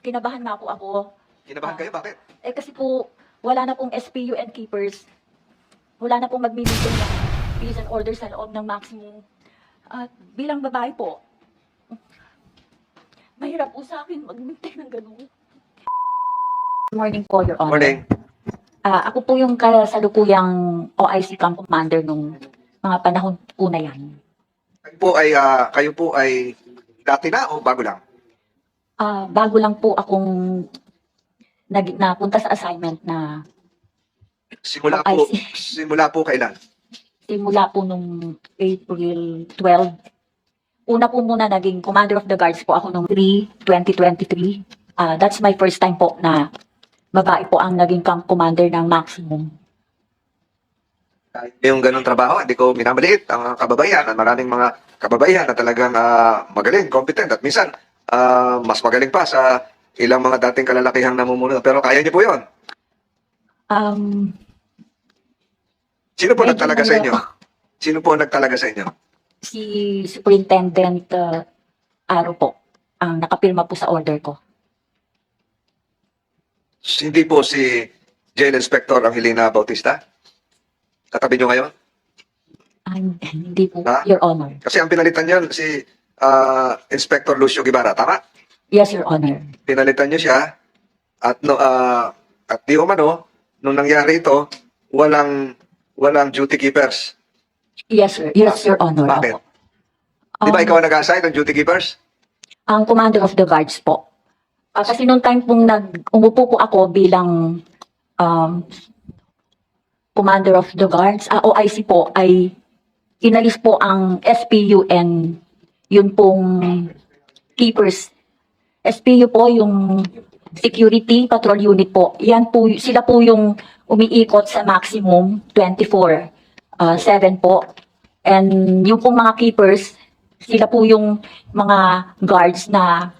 Kinabahan nga po ako. Kinabahan Ah. kayo? Bakit? Eh kasi po, wala na pong SPU and keepers. Wala na pong magbibigay ng peace and order sa loob ng maximum. At bilang babae po, mahirap po sa akin mag-maintain ng ganun. Good morning po, Your Honor. Morning. Ah, ako po yung kasalukuyang OIC Camp Commander nung mga panahon po na yan. Kayo po ay, ah, kayo po ay dati na o bago lang? Ah, bago lang po akong nag napunta sa assignment na Simula I po, simula po kailan? simula po nung April 12. Una po muna naging Commander of the Guards po ako nung 3-2023. Ah, that's my first time po na babae po ang naging camp commander ng maximum. Yung ganong trabaho, hindi ko minamaliit ang mga kababaihan at maraming mga kababaihan na talagang ah, magaling, competent at minsan ah, mas magaling pa sa ilang mga dating kalalakihang namumuno. Pero kaya niyo po yon. Um, Sino po nagtalaga sa mahirap inyo? Sino po nagtalaga sa inyo? si Superintendent uh, Aro po ang nakapirma po sa order ko. Hindi po si Jail Inspector Angelina Bautista? Katabi niyo ngayon? Ah, hindi po, Ha? Your Honor. Kasi ang pinalitan niyo si ah, Inspector Lucio Guevara, tama? Yes, Your Honor. Pinalitan niyo siya at no ah, at di umano nung nangyari ito, walang walang duty keepers. Yes, sir. Yes, Your Honor. Bakit? Opo. Di ba Um, ikaw ang nag-assign ng duty keepers? ang commander of the guards po. Ah, kasi noong time pong nag umupo po ako bilang um, commander of the guards, ah, OIC po, ay inalis po ang SPU and yun pong keepers. SPU po yung security patrol unit po. Yan po, sila po yung umiikot sa maximum 24 ah, 7 po. And yung pong mga keepers, sila po yung mga guards na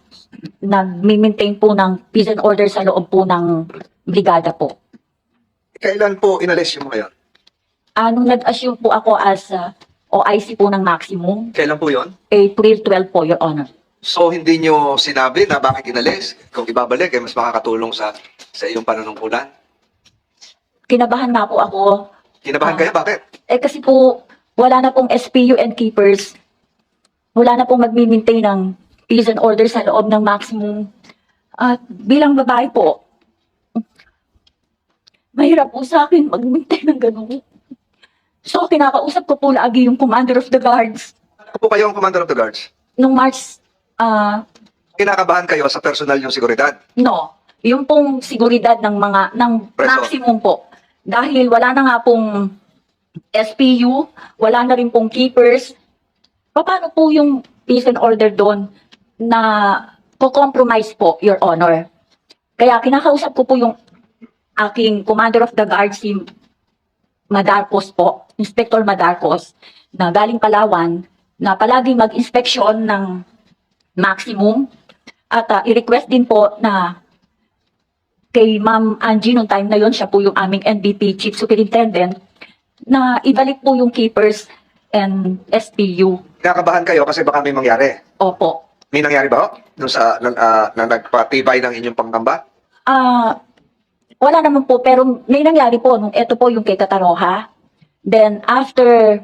nag-maintain po ng peace and order sa loob po ng brigada po. Kailan po inalis yung mga yon? Anong nag-assume po ako as uh, OIC po ng maximum, Kailan po yon? April 12 po, Your Honor. So hindi niyo sinabi na bakit inalis? Kung ibabalik, eh, mas makakatulong sa sa iyong panunungkulan. Kinabahan nga po ako. Kinabahan Ah. kayo? Bakit? Eh kasi po, wala na pong SPU and keepers. Wala na pong mag-maintain ng peace and order sa loob ng maximum. At bilang babae po, mahirap po sa akin mag-maintain ng ganun. So, kinakausap ko po lagi yung commander of the guards. Ako po kayo ang Commander of the Guards. Nung March, ah, Kinakabahan kayo sa personal niyong seguridad. no, yung pong seguridad ng mga, ng Preso. maximum po. Dahil wala na nga pong SPU, wala na rin pong keepers. Paano po yung peace and order doon na ko-compromise po, Your Honor? Kaya kinakausap ko po yung aking commander of the guard, si Madarcos po, Inspector Madarcos, na galing Palawan, na palagi mag-inspeksyon ng maximum. At ah, i-request din po na kay Ma'am Angie nung time na yon siya po yung aming NBP Chief Superintendent, na ibalik po yung keepers and SPU. Kinakabahan kayo kasi baka may mangyari. Opo. May nangyari ba? Nung sa, na, ah, na nagpatibay ng inyong panggamba? Ah, wala naman po, pero may nangyari po nung ito po yung kay Tataroha. Then after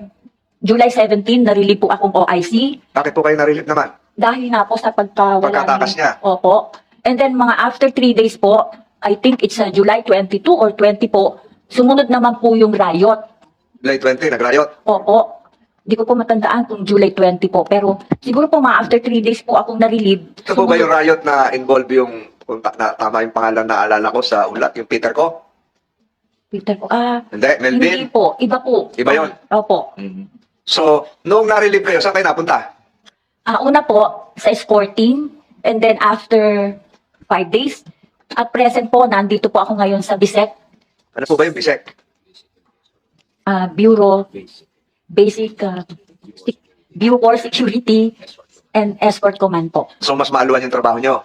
July 17, narili po akong OIC Bakit po kayo na-relieve naman? dahil nga po sa pagkawala Pagkatakas niya. Opo. And then mga after 3 days po, I think it's uh, July 22 or 20 po, sumunod naman po yung riot. July 20, nag-riot. Opo. Hindi ko po matandaan kung July 20 po. Pero siguro po mga after 3 days po akong na-relieve. Ito po ba yung riot na involve yung, kung ta- na, tama yung pangalan na alala ko sa ulat, yung Peter ko? Peter po, ah, Hindi, Melvin? hindi po. Iba po. Iba yun? Ah, opo. So, noong na-relieve kayo, saan kayo napunta? Ah, una po, sa escorting. And then after 5 days, at present po, nandito po ako ngayon sa BISEC, Ano po ba yung bisek? ah, Bureau, Basic, uh, Sec- Bureau for Security and Escort Command po. So, mas maaluan yung trabaho nyo.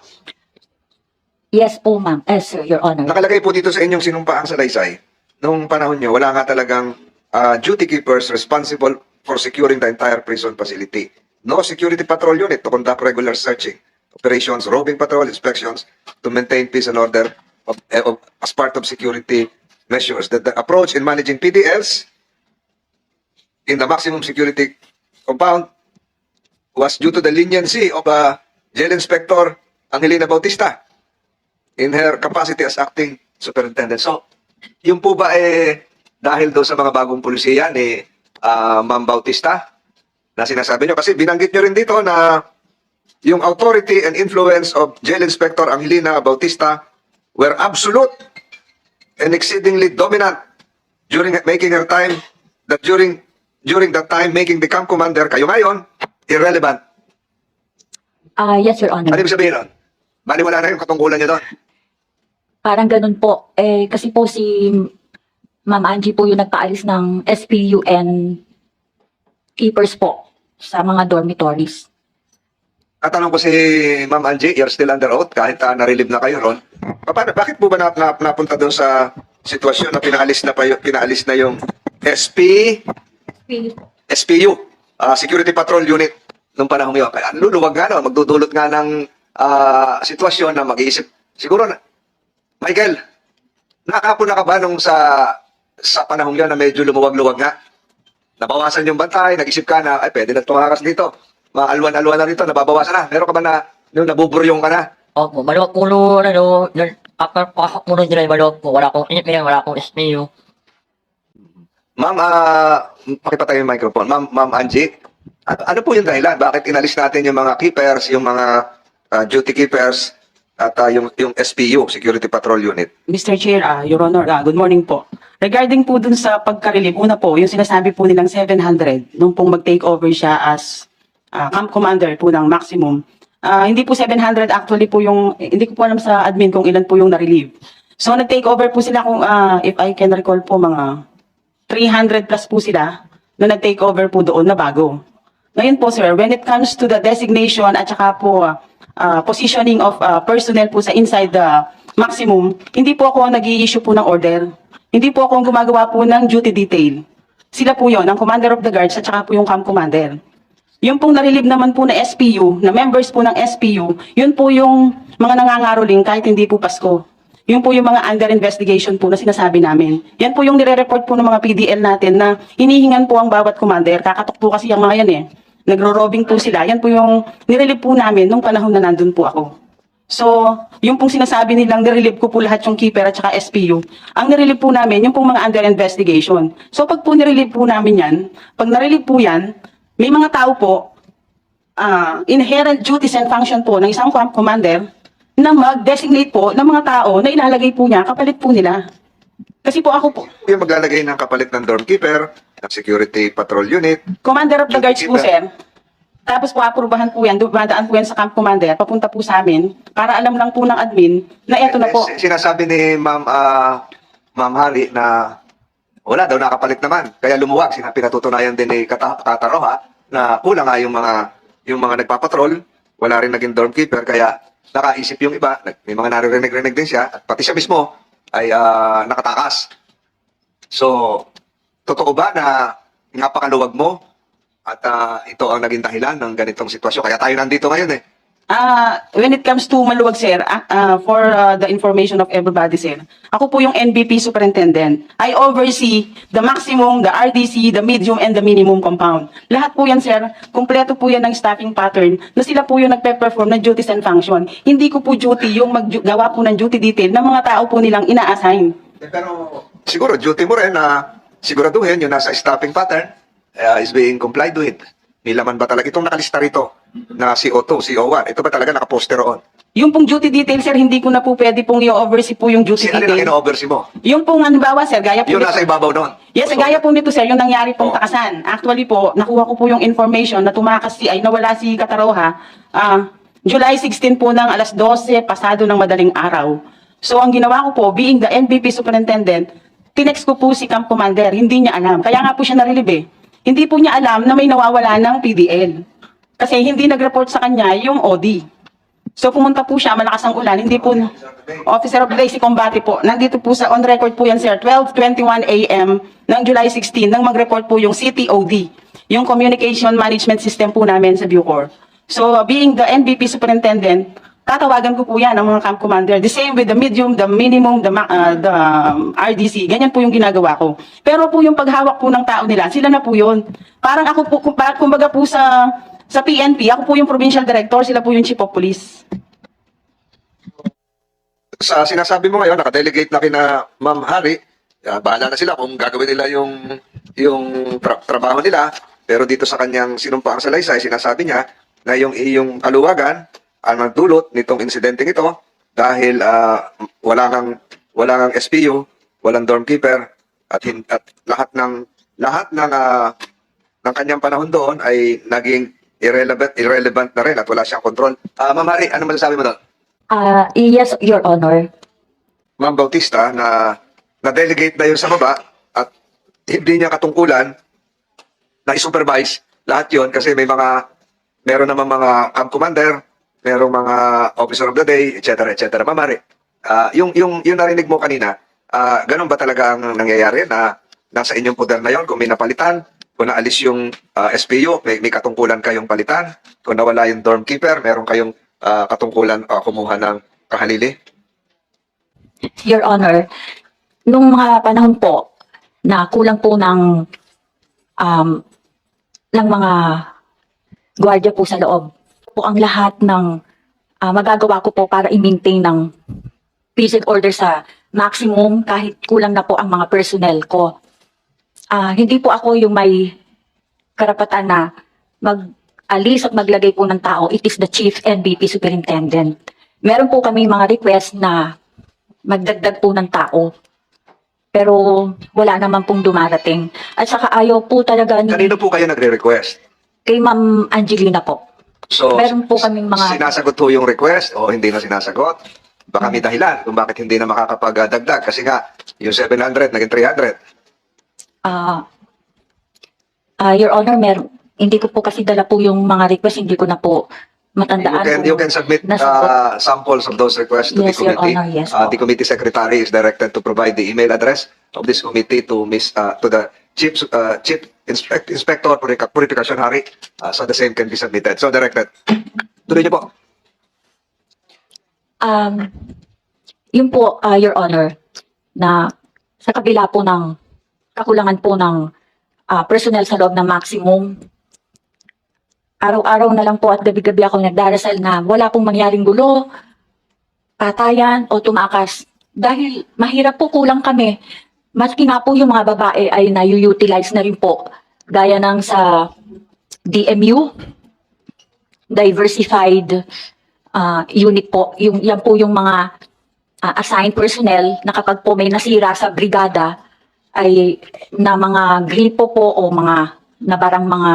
Yes po, ma'am. Yes, sir, Your Honor. Nakalagay po dito sa inyong sinumpaang salaysay, noong panahon nyo, wala nga talagang ah, duty keepers responsible for securing the entire prison facility. No security patrol unit to conduct regular searching. operations, roving patrol inspections to maintain peace and order of, eh, of- as part of security measures. That the approach in managing PDLs in the maximum security compound was due to the leniency of uh, Jail Inspector Angelina Bautista in her capacity as acting superintendent. So, yung po ba eh, dahil daw sa mga bagong pulisiya ni ah, Ma'am Bautista na sinasabi nyo? Kasi binanggit nyo rin dito na yung authority and influence of Jail Inspector Angelina Bautista were absolute and exceedingly dominant during making her time that during during that time making the camp commander kayo ngayon irrelevant. Ah, yes, Your Honor. Ano ibig sabihin nun? Bali wala na yung katungkulan niya doon. Parang ganun po. Eh, kasi po si Ma'am Angie po yung nagpaalis ng SPU and keepers po sa mga dormitories. Katanong ko si Ma'am Angie, you're still under oath kahit uh, narilib na kayo ron. Paano, bakit po ba na, na, napunta doon sa sitwasyon na pinaalis na, pa, y- pinaalis na yung SP, SPU, ah, Security Patrol Unit, nung panahon yun? Kaya luluwag nga no, magdudulot nga ng ah, sitwasyon na mag-iisip. Siguro, na, Michael, nakapuna na ka ba nung sa sa panahon yun na medyo lumuwag-luwag nga? Nabawasan yung bantay, nag-isip ka na, ay, pwede na tumakas dito. Maalwan-alwan na rito, nababawasan na. Meron ka ba na, yung nabuburyong ka na? Opo, maluwag po no, ano, nun, after pasok mo nun dyan maluwag po, wala akong email, wala akong SPU. Ma'am, ah, pakipatay yung microphone. Ma'am, Ma'am Angie, ano, ano po yung dahilan? Bakit inalis natin yung mga keepers, yung mga ah, duty keepers, at ah, yung, yung SPU, Security Patrol Unit? Mr. Chair, ah, Your Honor, ah, good morning po. Regarding po dun sa pagka-relieve, una po, yung sinasabi po nilang 700, nung pong mag-take over siya as ah, camp commander po ng maximum, ah, hindi po 700 actually po yung, hindi ko po alam sa admin kung ilan po yung na-relieve. So nag-take over po sila kung, ah, if I can recall po, mga 300 plus po sila na nag-take over po doon na bago. Ngayon po sir, when it comes to the designation at saka po uh, uh, positioning of uh, personnel po sa inside the maximum, hindi po ako ang nag-i-issue po ng order. Hindi po ako ang gumagawa po ng duty detail. Sila po yon, ang commander of the guards at saka po yung camp commander. Yung pong narilib naman po na SPU, na members po ng SPU, yun po yung mga nangangaroling kahit hindi po Pasko. Yun po yung mga under investigation po na sinasabi namin. Yan po yung nire-report po ng mga PDL natin na hinihingan po ang bawat commander. Kakatok po kasi yung mga yan eh. Nagro-robbing po sila. Yan po yung nirelieve po namin nung panahon na nandun po ako. So, yung pong sinasabi nilang nirelieve ko po lahat yung keeper at saka SPU, ang nirelieve po namin, yung pong mga under investigation. So, pag po nirelieve po namin yan, pag narelieve po yan, may mga tao po, ah, inherent duties and function po ng isang commander na mag-designate po ng mga tao na ilalagay po niya kapalit po nila. Kasi po ako po, Yung maglalagay ng kapalit ng dorm keeper, ng Security Patrol Unit, commander of the guards po, sir. Tapos po, aprubahan po yan, dumadaan po yan sa camp commander, papunta po sa amin, para alam lang po ng admin na eto na po. Eh, sinasabi ni Ma'am ah, Ma'am Hari na wala daw nakapalit naman. Kaya lumuwag. Sina pinatutunayan din ni Kata Kataroha na kulang nga yung mga yung mga nagpapatrol, wala rin naging dorm keeper kaya nakaisip yung iba, nag- may mga naririnig-rinig din siya. At pati siya mismo ay ah, nakatakas. So, totoo ba na napakaluwag mo at ah, ito ang naging dahilan ng ganitong sitwasyon? Kaya tayo nandito ngayon eh. Ah, when it comes to maluwag, sir, ah, for ah, the information of everybody, sir, ako po yung NBP superintendent. I oversee the maximum, the RDC, the medium, and the minimum compound. Lahat po yan, sir, kumpleto po yan ng staffing pattern na sila po yung nagpe-perform ng duties and function. Hindi ko po duty yung maggawa po ng duty detail ng mga tao po nilang ina-assign. Eh, Pero siguro duty mo rin na siguraduhin yung nasa staffing pattern uh, is being complied with. May laman ba talaga itong nakalista rito na CO2, CO1? Ito ba talaga nakaposter roon? Yung pong duty detail, sir, hindi ko na po pwede pong i-oversee po yung Si duty ano na detail. in-oversee mo? Yung pong halimbawa, sir, gaya po Yung nito- nasa ibabaw noon. Yes, So, gaya po nito sir, yung nangyari pong Oh. takasan. Actually po, nakuha ko po yung information na tumakas si, ay nawala si Kataroha, ah, July 16 po ng alas 12, pasado ng madaling araw. So ang ginawa ko po, being the NBP superintendent, tinext ko po si Camp Commander, hindi niya alam. Kaya nga po siya narilib eh. Hindi po niya alam na may nawawala ng PDL. Kasi hindi nag-report sa kanya yung OD. So pumunta po siya, malakas ang ulan, hindi po, Officer of the Day si Combate po, nandito po sa on record po yan sir, 12.21 a.m. ng July 16 nang mag-report po yung CTOD, yung Communication Management System po namin sa Bucor. So, being the NBP superintendent, tatawagan ko po yan ang mga camp commander. The same with the medium, the minimum, the, uh, the um, RDC. Ganyan po yung ginagawa ko. Pero po yung paghawak po ng tao nila, sila na po yun. Parang ako po, parang kumbaga po sa sa PNP, ako po yung provincial director, sila po yung chief of police. Sa sinasabi mo ngayon, nakadelegate na kina Ma'am Hari, ah, bahala na sila kung gagawin nila yung, yung tra- trabaho nila. Pero dito sa kanyang sinumpaang salaysay, sinasabi niya na yung iyong kaluwagan ang nagdulot nitong insidente ito dahil ah, wala kang wala kang SPU, walang dorm keeper at, at lahat ng lahat ng ah, ng kanyang panahon doon ay naging irrelevant irrelevant na rin at wala siyang control. Ah, Ma'am Hari, ano masasabi mo doon? Ah, yes, Your Honor. Ma'am Bautista na na-delegate na yun sa baba at hindi niya katungkulan na i-supervise lahat yon kasi may mga meron naman mga camp commander, merong mga officer of the day, etc. etc. Ma'am Mari, ah, yung, yung, yung narinig mo kanina, ah, ganun ba talaga ang nangyayari na nasa inyong poder na yon kung may napalitan, kung naalis yung ah, SPU, may, may katungkulan kayong palitan, kung nawala yung dorm keeper, meron kayong ah, katungkulan ah, kumuha ng kahalili? Your Honor, nung mga panahon po na kulang po ng um, ng mga gwardiya po sa loob, po ang lahat ng ah, magagawa ko po para i-maintain ng peace and order sa maximum kahit kulang na po ang mga personnel ko. Ah, hindi po ako yung may karapatan na mag-alis at maglagay po ng tao. It is the Chief NBP Superintendent. Meron po kami mga request na magdagdag po ng tao. Pero wala naman pong dumarating. At saka ayaw po talaga ni, Kanino po kayo nagre-request? kay Ma'am Angelina po. So, Meron po kaming mga- Sinasagot po yung request o hindi na sinasagot? Baka may dahilan kung bakit hindi na makakapagdagdag. Kasi nga, yung 700 naging 300. Ah, ah, Your Honor, mer hindi ko po kasi dala po yung mga request, hindi ko na po You matandaan. can, kung you can submit uh, samples of those requests to Yes, the Your committee. Honor, yes Uh, the committee secretary is directed to provide the email address of this committee to Miss uh, to the chief uh, chief inspect, inspector Purific- purification Hari. Uh, so the same can be submitted. So directed. Tuloy niyo po. Um, yun po, ah, Your Honor, na sa kabila po ng kakulangan po ng ah, personnel sa loob ng maximum, araw-araw na lang po at gabi-gabi ako nagdarasal na wala pong mangyaring gulo, patayan o tumakas. Dahil mahirap po kulang kami. Maski nga po yung mga babae ay na-utilize na rin po. Gaya ng sa DMU, Diversified ah, Unit po. Yung, yan po yung mga ah, assigned personnel na kapag po may nasira sa brigada ay na mga gripo po o mga nabarang mga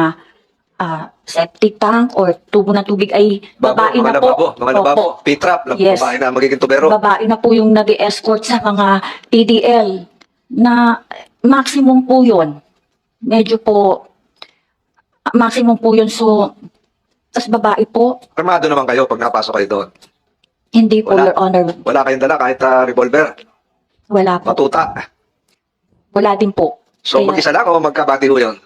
ah, septic tank or tubo ng tubig ay babae mga na po. lababo, mga Opo. lababo, P-trap, Yes. babae na magiging tubero. Babae na po yung nag escort sa mga PDL na maximum po yun. Medyo po maximum po yun. So, tas babae po, Armado naman kayo pag napasok kayo doon. hindi po, Wala. Your Honor. Wala kayong dala kahit uh, revolver, Wala po. matuta. Wala din po. So Kaya- mag-isa lang o magkabati ho yun?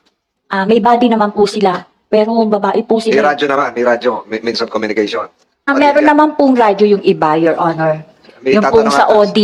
Ah, may body naman po sila. Pero babae po May sila. radyo naman, may radyo, may means of communication. Ah, meron naman pong radyo yung iba, Your Honor. May yung pong sa tatanungan- OD,